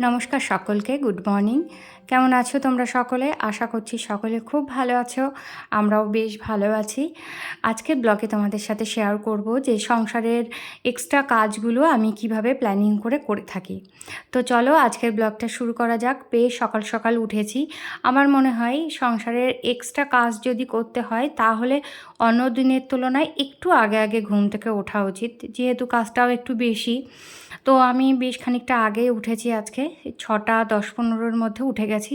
নমস্কার সকলকে, good morning. কেমন আছো তোমরা সকলে? আশা করছি সকলে খুব ভালো আছো, আমরাও বেশ ভালো আছি। আজকে ব্লগে তোমাদের সাথে শেয়ার করব যে সংসারের এক্সট্রা কাজগুলো আমি কীভাবে প্ল্যানিং করে করে থাকি। তো চলো আজকের ব্লগটা শুরু করা যাক। বেশ সকাল সকাল উঠেছি। আমার মনে হয় সংসারের এক্সট্রা কাজ যদি করতে হয়, তাহলে অন্য দিনের তুলনায় একটু আগে আগে ঘুম থেকে ওঠা উচিত। যেহেতু কাজটাও একটু বেশি, তো আমি বেশ খানিকটা আগে উঠেছি আজকে। ছটা, দশ, পনেরোর মধ্যে উঠে গেছি।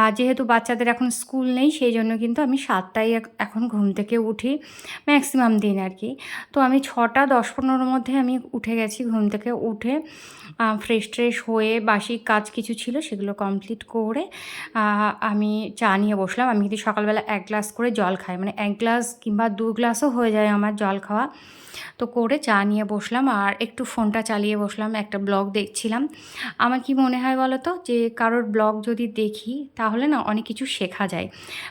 আর যেহেতু বাচ্চাদের এখন স্কুল নেই, সেই জন্য কিন্তু আমি সাতটায় এখন ঘুম থেকে উঠি ম্যাক্সিমাম দিন আর কি। তো আমি ছটা, দশ, পনেরোর মধ্যে আমি উঠে গেছি ঘুম থেকে উঠে। ফ্রেশ ট্রেশ হয়ে বাসি কাজ কিছু ছিল সেগুলো কমপ্লিট করে আমি চা নিয়ে বসলাম। আমি কিন্তু সকালবেলা এক গ্লাস করে জল খাই মানে এক গ্লাস কিংবা দু গ্লাসও হয়ে যায় আমার জল খাওয়া। তো করে চা নিয়ে বসলাম আর একটু ফোনটা চালিয়ে বসলাম, একটা ব্লগ দেখছিলাম। আমার কি মনে হয় বলো তো যে, কারোর ব্লগ যদি দেখি, তাহলে না অনেক কিছু শেখা যায়।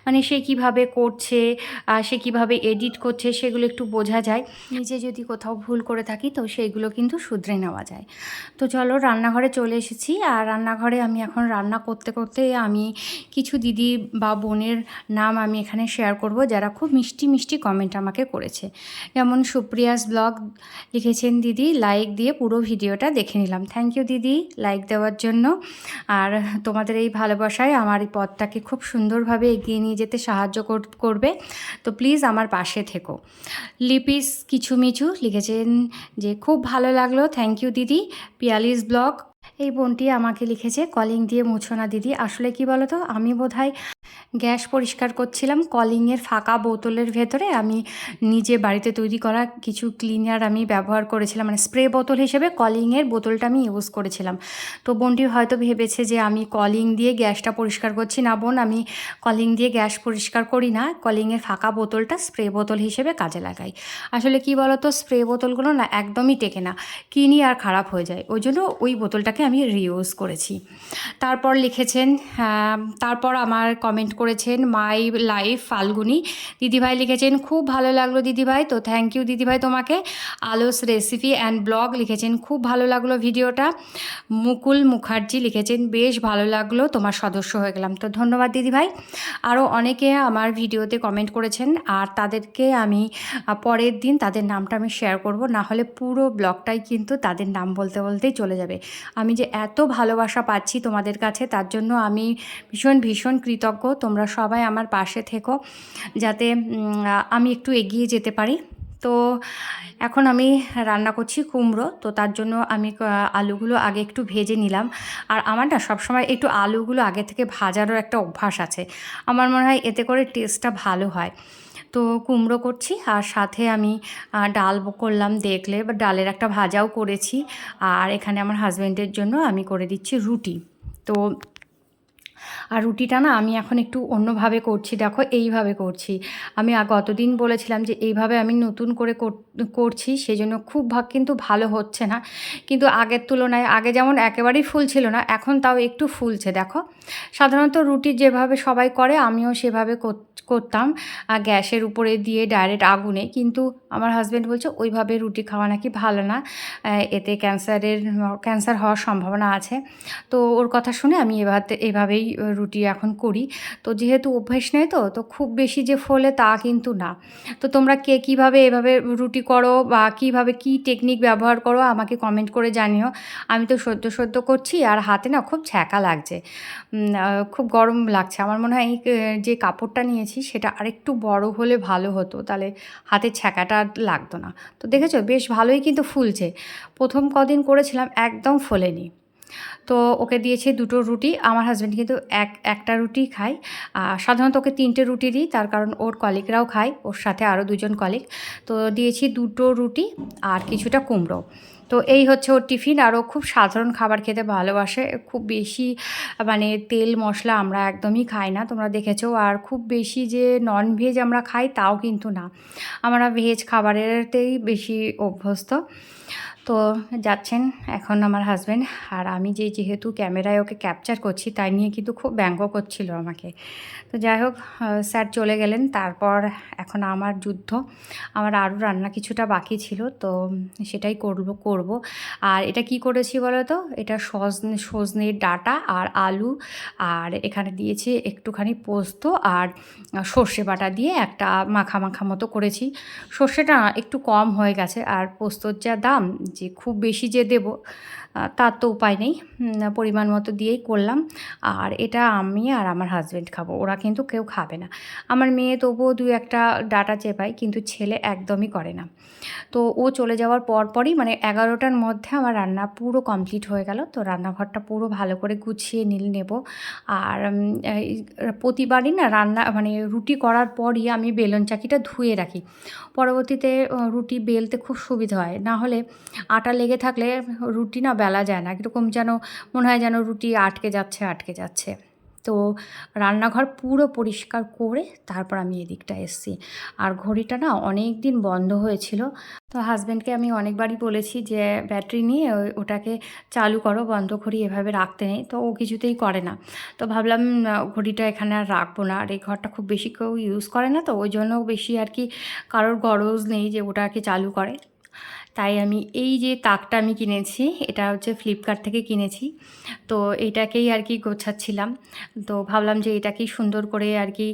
মানে সে কীভাবে করছে সে কীভাবে এডিট করছে, সেগুলো একটু বোঝা যায়। নিজে যদি কোথাও ভুল করে থাকি, তো সেইগুলো কিন্তু শুধরে নেওয়া যায়। তো চলো, রান্নাঘরে চলে এসেছি। আর রান্নাঘরে আমি এখন রান্না করতে করতে আমি কিছু দিদি বা বোনের নাম আমি এখানে শেয়ার করব, যারা খুব মিষ্টি মিষ্টি কমেন্ট আমাকে করেছে। যেমন সুপ্রিয়াস ব্লগ লিখেছেন দিদি লাইক দিয়ে পুরো ভিডিওটা দেখে নিলাম। থ্যাংক ইউ দিদি লাইক দেওয়ার জন্য। আর তোমাদের এই ভালোবাসায় আমার এই পথটাকে খুব সুন্দরভাবে এগিয়ে নিয়ে যেতে সাহায্য কর- করবে। তো প্লিজ আমার পাশে থেকো। লিপিস কিছু মিছু লিখেছেন যে, খুব ভালো লাগল থ্যাংক ইউ দিদি, পিয়ালিস ব্লগ। এই বোনটি আমাকে লিখেছে, কলিং দিয়ে মুছো না দিদি। আসলে কি বলো তো আমি বোধহয় গ্যাস পরিষ্কার করছিলাম, কলিংয়ের ফাঁকা বোতলের ভেতরে আমি নিজে বাড়িতে তৈরি করা কিছু ক্লিনার আমি ব্যবহার করেছিলাম মানে স্প্রে বোতল হিসেবে কলিংয়ের বোতলটা আমি ইউজ করেছিলাম। তো বোনটি হয়তো ভেবেছে যে আমি কলিং দিয়ে গ্যাসটা পরিষ্কার করছি না বোন, আমি কলিং দিয়ে গ্যাস পরিষ্কার করি না, কলিংয়ের ফাঁকা বোতলটা স্প্রে বোতল হিসেবে কাজে লাগাই। আসলে কি বলতো, স্প্রে বোতলগুলো না একদমই টেকে না, কিনি আর খারাপ হয়ে যায়, ওই জন্য ওই বোতলটাকে আমি রিউজ করেছি। তারপর লিখেছেন তারপর আমার কমেন্ট করেছেন মাই লাইফ ফাল্গুনি। দিদিভাই লিখেছেন, খুব ভালো লাগল দিদিভাই, তো থ্যাংক ইউ দিদিভাই তোমাকে। আলোস রেসিপি অ্যান্ড ব্লগ লিখেছেন, খুব ভালো লাগল ভিডিওটা। মুকুল মুখার্জি লিখেছেন, বেশ ভালো লাগল, তোমার সদস্য হয়ে গেলাম। তো ধন্যবাদ দিদিভাই। আরও অনেকে আমার ভিডিওতে কমেন্ট করেছেন, আর তাদেরকে আমি পরের দিন তাদের নামটা আমি শেয়ার করব, না হলে পুরো ব্লগটাই কিন্তু তাদের নাম বলতে বলতেই চলে যাবে। আমি যে এত ভালোবাসা পাচ্ছি তোমাদের কাছে, তার জন্য আমি ভীষণ ভীষণ কৃতজ্ঞ। তোমরা সবাই আমার পাশে থেকো যাতে আমি একটু এগিয়ে যেতে পারি। তো এখন আমি রান্না করছি কুমড়ো, তো তার জন্য আমি আলুগুলো আগে একটু ভেজে নিলাম। আর আমার না সবসময় একটু আলুগুলো আগে থেকে ভাজারও একটা অভ্যাস আছে। আমার মনে হয় এতে করে টেস্টটা ভালো হয়। তো কুমড়ো করছি আর সাথে আমি ডাল করলাম দেখলে, বা ডালের একটা ভাজাও করেছি। আর এখানে আমার হাজব্যান্ডের জন্য আমি করে দিচ্ছি রুটি। তো আর রুটিটা না আমি এখন একটু অন্যভাবে করছি, দেখো এইভাবে করছি। আমি গতদিন বলেছিলাম যে এইভাবে আমি নতুন করে কর- করছি সেই জন্য খুব ভাগ কিন্তু ভালো হচ্ছে না। কিন্তু আগের তুলনায়, আগে যেমন একেবারেই ফুল ছিল না, এখন তাও একটু ফুলছে, দেখো। সাধারণত রুটি যেভাবে সবাই করে, আমিও সেভাবে করতাম। গ্যাসের উপরে দিয়ে ডাইরেক্ট আগুনে, কিন্তু আমার হাজব্যান্ড বলছে, ওইভাবে রুটি খাওয়া নাকি ভালো না। এতে ক্যান্সারের, ক্যান্সার হওয়ার সম্ভাবনা আছে। তো ওর কথা শুনে আমি এভাবে এভাবেই রুটি এখন করি। তো যেহেতু অভ্যেস নেই তো তো খুব বেশি যে ফলে তা কিন্তু না। তো তোমরা কে কীভাবে এভাবে রুটি করো বা কীভাবে কী টেকনিক ব্যবহার করো আমাকে কমেন্ট করে জানিও। আমি তো সদ্য সদ্য করছি আর হাতে না খুব ছ্যাঁকা লাগছে। খুব গরম লাগছে। আমার মনে হয় এই যে কাপড়টা নিয়েছি সেটা আরেকটু বড় হলে ভালো হতো। তাহলে হাতে ছ্যাঁকাটা লাগতো না। তো দেখেছ বেশ ভালোই কিন্তু ফুলছে। প্রথম কদিন করেছিলাম একদম ফোলেনি। তো ওকে দিয়েছে দুটো রুটি। আমার হাজব্যান্ড কিন্তু এক, একটা রুটি খায়। সাধারণত ওকে তিনটে রুটি দিই, তার কারণ ওর কলিগরাও খায়, ওর সাথে আরও দুজন কলিগ তো দিয়েছি দুটো রুটি আর কিছুটা কুমড়ো। তো এই হচ্ছে ওর টিফিন আর ও খুব সাধারণ খাবার খেতে ভালোবাসে। খুব বেশি মানে তেল মশলা আমরা একদমই খাই না। তোমরা দেখেছ, আর খুব বেশি যে নন ভেজ আমরা খাই তাও কিন্তু না। আমরা ভেজ খাবারেরতেই বেশি অভ্যস্ত। তো যাচ্ছেন এখন আমার হাজব্যান্ড আর আমি যে যেহেতু ক্যামেরায় ওকে ক্যাপচার করছি, তাই নিয়ে কিন্তু খুব ব্যঙ্গ করছিল আমাকে। তো যাই হোক স্যার চলে গেলেন। তারপর এখন আমার যুদ্ধ। আমার আরও রান্না কিছুটা বাকি ছিল, তো সেটাই করব করব। আর এটা কি করেছি বলো তো এটা সজনে, সজনের ডাটা আর আলু আর এখানে দিয়েছি একটুখানি পোস্ত আর সর্ষে বাটা দিয়ে একটা মাখা মাখা মতো করেছি। সর্ষেটা একটু কম হয়ে গেছে আর পোস্তর যা দাম যে খুব বেশি যে দেব তার তো উপায় নেই। পরিমাণ মতো দিয়েই করলাম। আর এটা আমি আর আমার হাজব্যান্ড খাব। ওরা কিন্তু কেউ খাবে না। আমার মেয়ে তবুও দু একটা ডাটা চেপায়, কিন্তু ছেলে একদমই করে না। তো ও চলে যাওয়ার পর পরই মানে এগারোটার মধ্যে আমার রান্না পুরো কমপ্লিট হয়ে গেল। তো রান্নাঘরটা পুরো ভালো করে গুছিয়ে নিল, নেব। আর প্রতিবারই না রান্না মানে রুটি করার পরই আমি বেলন চাকিটা ধুয়ে রাখি। পরবর্তীতে রুটি বেলতে খুব সুবিধা হয়। না হলে আটা লেগে থাকলে রুটি না বেলা যায় না। কীরকম যেন মনে হয় যেন রুটি আটকে যাচ্ছে আটকে যাচ্ছে। তো রান্নাঘর পুরো পরিষ্কার করে তারপর আমি এদিকটা এসছি। আর ঘড়িটা না অনেক দিন বন্ধ হয়েছিল। তো হাজব্যান্ডকে আমি অনেকবারই বলেছি যে, ব্যাটারি নিয়ে ওটাকে চালু করো, বন্ধ ঘড়ি এভাবে রাখতে নেই। তো ও কিছুতেই করে না। তো ভাবলাম ঘড়িটা এখানে আর রাখব না। আর এই ঘরটা খুব বেশি কেউ ইউজ করে না তো, ওই জন্য বেশি আর কি কারোর গরজ নেই যে, ওটাকে চালু করে। তাই আমি এই যে তাকটা আমি কিনেছি, এটা হচ্ছে ফ্লিপকার্ট থেকে কিনেছি। তো এটাকেই আর কি গোছাচ্ছিলাম। তো ভাবলাম যে এটাকেই সুন্দর করে আর কি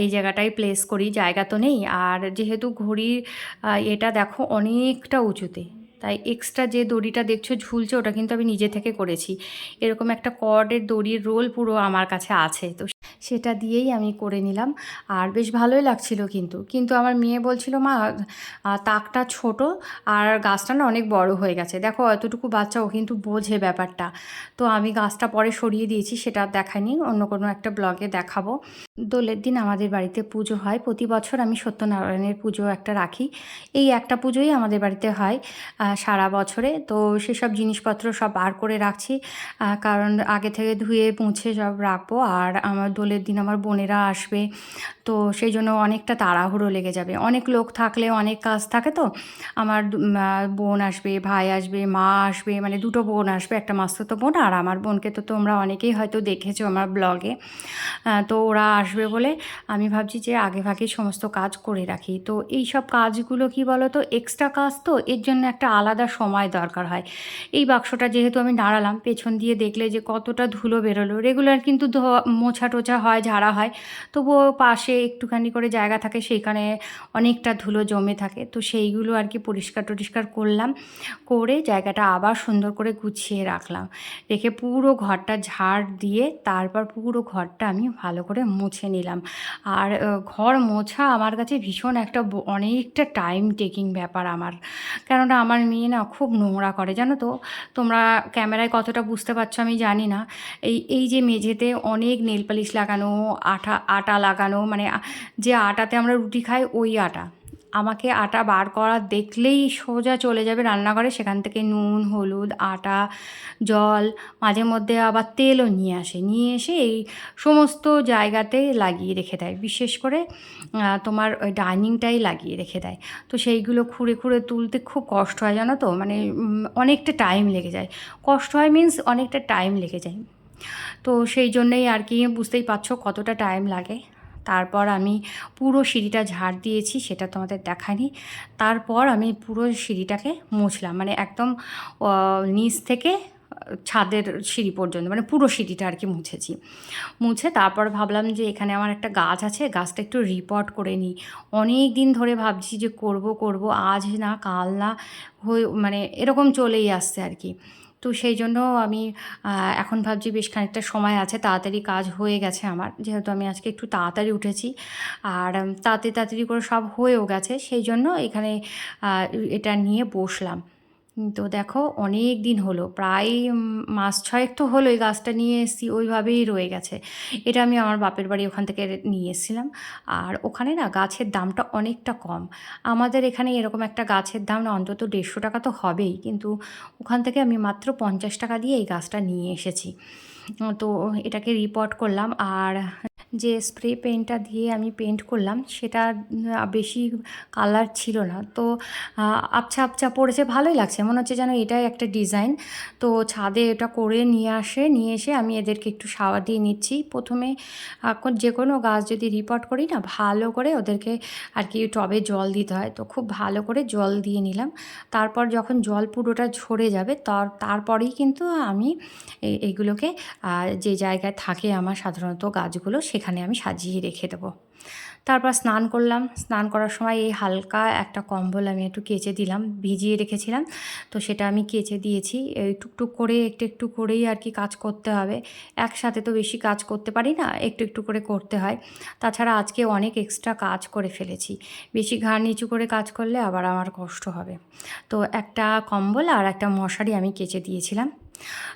এই জায়গাটাই প্লেস করি, জায়গা তো নেই। আর যেহেতু ঘড়ির এটা দেখো অনেকটা উঁচুতে, তাই এক্সট্রা যে দড়িটা দেখছ ঝুলছে, ওটা কিন্তু আমি নিজে থেকে করেছি। এরকম একটা কর্ডের দড়ির রোল পুরো আমার কাছে আছে। তো সেটা দিয়েই আমি করে নিলাম। আর বেশ ভালোই লাগছিল কিন্তু। কিন্তু আমার মেয়ে বলছিল, মা তাকটা ছোট আর গাছটা না অনেক বড় হয়ে গেছে। দেখো, এতটুকু বাচ্চা, ও কিন্তু বোঝে ব্যাপারটা। তো আমি গাছটা পরে সরিয়ে দিয়েছি, সেটা দেখাইনি অন্য কোনো একটা ব্লগে দেখাবো। দোলের দিন আমাদের বাড়িতে পুজো হয়। প্রতি বছর আমি সত্যনারায়ণের পুজো একটা রাখি। এই একটা পুজোই আমাদের বাড়িতে হয় সারা বছরে। তো সেসব জিনিসপত্র সব বার করে রাখছি কারণ আগে থেকে ধুয়ে, মুছে সব রাখব। আর আমার দোলের দিন আমার বোনেরা আসবে। তো সেই জন্য অনেকটা তাড়াহুড়ো লেগে যাবে। অনেক লোক থাকলে অনেক কাজ থাকে তো। আমার বোন আসবে, ভাই আসবে, মা আসবে মানে দুটো বোন আসবে, একটা মাস্তুতো বোন আর আমার বোনকে তো তোমরা অনেকেই হয়তো দেখেছ আমার ব্লগে। তো ওরা আসবে বলে আমি ভাবছি যে আগে ভাগে সমস্ত কাজ করে রাখি। তো এই সব কাজগুলো কি বলো তো এক্সট্রা কাজ তো এর জন্য একটা আলাদা সময় দরকার হয়। এই বাক্সটা যেহেতু আমি দাঁড়ালাম পেছন দিয়ে দেখলে যে কতটা ধুলো বেরোলো রেগুলার কিন্তু মোছা টোছা হয়, ঝাড়া হয়, তবুও পাশে একটুখানি করে জায়গা থাকে সেইখানে অনেকটা ধুলো জমে থাকে। তো সেইগুলো আর কি পরিষ্কার টরিষ্কার করলাম, করে জায়গাটা আবার সুন্দর করে গুছিয়ে রাখলাম। রেখে পুরো ঘরটা ঝাড় দিয়ে তারপর পুরো ঘরটা আমি ভালো করে মুছে নিলাম। আর ঘর মোছা আমার কাছে ভীষণ একটা অনেকটা টাইম টেকিং ব্যাপার আমার। কেননা আমার মেয়ে না খুব নোংরা করে, জানো তো? তোমরা ক্যামেরায় কতটা বুঝতে পারছ আমি জানি না। এই এই যে মেঝেতে অনেক নেল পালিশ লাগানো, আঠা, আটা লাগানো মানে যে আটাতে আমরা রুটি খাই, ওই আটা। আমাকে আটা বার করা দেখলেই সোজা চলে যাবে রান্নাঘরে। সেখান থেকে নুন, হলুদ, আটা, জল, মাঝে মধ্যে আবার তেলও নিয়ে আসে। নিয়ে এসে এই সমস্ত জায়গাতে লাগিয়ে রেখে দেয়। বিশেষ করে তোমার ওই ডাইনিংটাই লাগিয়ে রেখে দেয়। তো সেইগুলো খুঁড়ে খুঁড়ে তুলতে খুব কষ্ট হয়, জানো তো? মানে অনেকটা টাইম লেগে যায়। কষ্ট হয় মিন্স অনেকটা টাইম লেগে যায়। তো সেই জন্যেই আর কি, বুঝতেই পারছ কতটা টাইম লাগে। তারপর আমি পুরো সিঁড়িটা ঝাড় দিয়েছি, সেটা তোমাদের দেখায়নি। তারপর আমি পুরো সিঁড়িটাকে মুছলাম মানে একদম নিচ থেকে ছাদের সিঁড়ি পর্যন্ত মানে পুরো সিঁড়িটা আর কি মুছেছি। মুছে তারপর ভাবলাম যে এখানে আমার একটা গাছ আছে, গাছটা একটু রিপোর্ট করে নিই। অনেক দিন ধরে ভাবছি যে করব করব, আজ না, কাল না, হয়ে মানে এরকম চলেই আসছে আর কি তো সেই জন্য আমি এখন ভাবছি বেশ খানিকটা সময় আছে, তাড়াতাড়ি কাজ হয়ে গেছে আমার। যেহেতু আমি আজকে একটু তাড়াতাড়ি উঠেছি, আর, তাড়াতাড়ি তাড়াতাড়ি করে সব হয়েও গেছে, সেই জন্য এখানে এটা নিয়ে বসলাম। তো দেখো অনেক দিন হলো, প্রায় মাস ছয়েক তো হলো এই গাছটা নিয়ে এসেছি, ওইভাবেই রয়ে গেছে। এটা আমি আমার বাপের বাড়ি ওখান থেকে নিয়ে এসেছিলাম। আর ওখানে না গাছের দামটা অনেকটা কম। আমাদের এখানে এরকম একটা গাছের দাম না অন্তত দেড়শো টাকা তো হবেই, কিন্তু ওখান থেকে আমি মাত্র পঞ্চাশ টাকা দিয়ে এই গাছটা নিয়ে এসেছি। তো এটাকে রিপোর্ট করলাম, আর যে স্প্রে পেন্টটা দিয়ে আমি পেন্ট করলাম, সেটা বেশি কালার ছিল না। তো আবছা আবছা পড়েছে, ভালোই লাগছে। মনে হচ্ছে যেন এটাই একটা ডিজাইন তো ছাদে এটা করে নিয়ে আসে, নিয়ে এসে আমি এদেরকে একটু সাওয়া দিয়ে নিচ্ছি। প্রথমে যে কোনো গাছ যদি রিপোর্ট করি না, ভালো করে ওদেরকে আর কি টবে জল দিতে হয়। তো খুব ভালো করে জল দিয়ে নিলাম। তারপর যখন জল পুরোটা ঝরে যাবে, তার, তারপরেই কিন্তু আমি এগুলোকে যে জায়গায় থাকে আমার সাধারণত গাছগুলো, সেখানে আমি সাজিয়ে রেখে দেবো। তারপর স্নান করলাম। স্নান করার সময় এই হালকা একটা কম্বল আমি একটু কেচে দিলাম, ভিজিয়ে রেখেছিলাম। তো সেটা আমি কেচে দিয়েছি। টুকটুক করে, একটু একটু করেই আর কি কাজ করতে হবে। একসাথে তো বেশি কাজ করতে পারি না, একটু একটু করে করতে হয়। তাছাড়া আজকে অনেক এক্সট্রা কাজ করে ফেলেছি। বেশি ঘাড় নিচু করে কাজ করলে আবার আমার কষ্ট হবে। তো একটা কম্বল আর একটা মশারি আমি কেচে দিয়েছিলাম।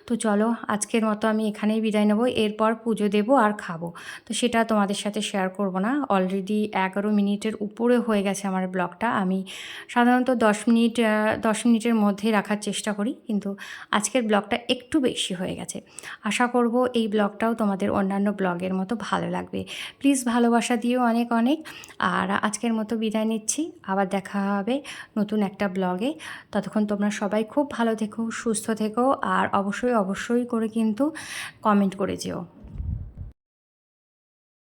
তো চলো, আজকের মতো আমি এখানেই বিদায় নেব। এরপর পুজো দেবো আর খাব। তো সেটা তোমাদের সাথে শেয়ার করব না। অলরেডি এগারো মিনিটের উপরে হয়ে গেছে আমার ব্লগটা আমি সাধারণত দশ মিনিট দশ মিনিটের মধ্যে রাখার চেষ্টা করি, কিন্তু আজকের ব্লগটা একটু বেশি হয়ে গেছে। আশা করব এই ব্লগটাও তোমাদের অন্যান্য ব্লগের মতো ভালো লাগবে। প্লিজ ভালোবাসা দিও অনেক অনেক। আর আজকের মতো বিদায় নিচ্ছি। আবার দেখা হবে নতুন একটা ব্লগে ততক্ষণ তোমরা সবাই খুব ভালো থেকো, সুস্থ থেকো। অবশ্যই অবশ্যই করে কিন্তু কমেন্ট করে যেও।